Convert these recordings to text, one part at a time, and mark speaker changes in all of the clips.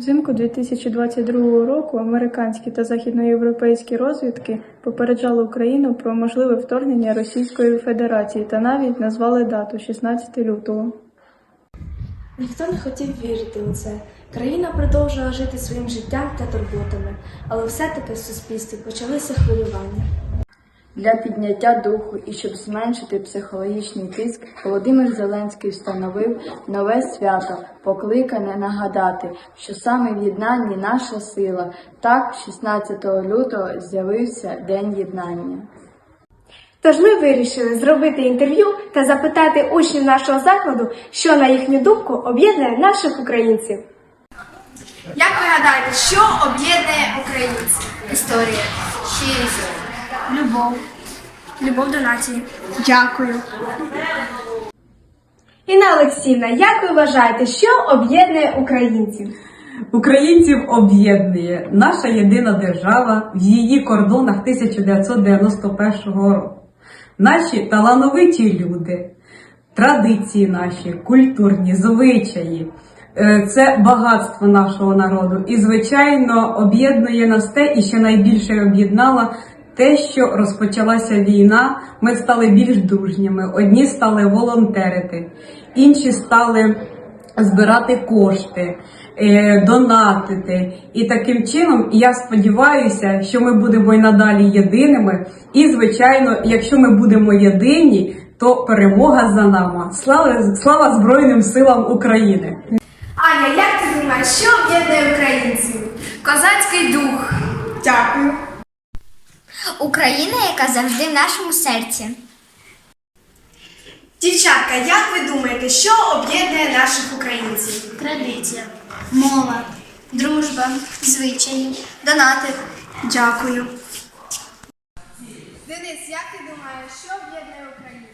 Speaker 1: влітку 2022 року американські та західноєвропейські розвідки попереджали Україну про можливе вторгнення Російської Федерації та навіть назвали дату 16 лютого.
Speaker 2: Ніхто не хотів вірити у це. Країна продовжувала жити своїм життям та турботами, але все-таки в суспільстві почалися хвилювання.
Speaker 3: Для підняття духу і щоб зменшити психологічний тиск, Володимир Зеленський встановив нове свято, покликане нагадати, що саме в єднанні наша сила. Так, 16 лютого з'явився День єднання.
Speaker 4: Тож ми вирішили зробити інтерв'ю та запитати учнів нашого закладу, що на їхню думку об'єднує наших українців.
Speaker 5: Як ви гадаєте, що об'єднує українців? Історія, щирість, любов, любов до нації.
Speaker 4: Дякую. Інна Олексійовна, як ви вважаєте, що об'єднує українців?
Speaker 6: Українців об'єднує наша єдина держава в її кордонах 1991 року. Наші талановиті люди, традиції наші, культурні, звичаї. Е, Це багатство нашого народу. І, звичайно, об'єднує нас те, і ще найбільше об'єднало те, що розпочалася війна. Ми стали більш дружніми. Одні стали волонтерити, інші стали збирати кошти, е, донатити. І таким чином я сподіваюся, що ми будемо і надалі єдиними. І, звичайно, якщо ми будемо єдині, то перемога за нами. Слава, слава Збройним силам України!
Speaker 5: Аня, як ти думаєш, що об'єднує українців? Козацький дух. Дякую.
Speaker 7: Україна, яка завжди в нашому серці.
Speaker 5: Дівчатка, як ви думаєте, що об'єднує наших українців?
Speaker 7: Традиція, мова, дружба, звичаї, донати.
Speaker 5: Дякую. Денис, як ти думаєш, що об'єднує Україну?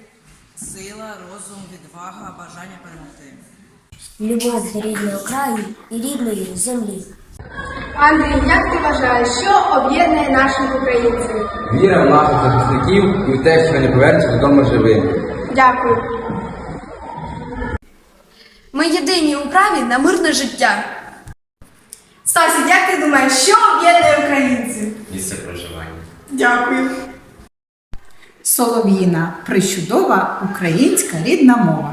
Speaker 8: Сила, розум, відвага, бажання перемогти.
Speaker 9: Любов до рідної країни і рідної землі.
Speaker 5: Андрій, як ти вважаєш, що об'єднує наших українців?
Speaker 10: Віра в наших захисників і в те, що вони повернуться додому живими.
Speaker 5: Дякую.
Speaker 2: Ми єдині у праві на мирне життя.
Speaker 5: Стасі, як ти думаєш, що об'єднує українців?
Speaker 10: Місце проживання.
Speaker 5: Дякую.
Speaker 11: Солов'їна причудова українська рідна мова.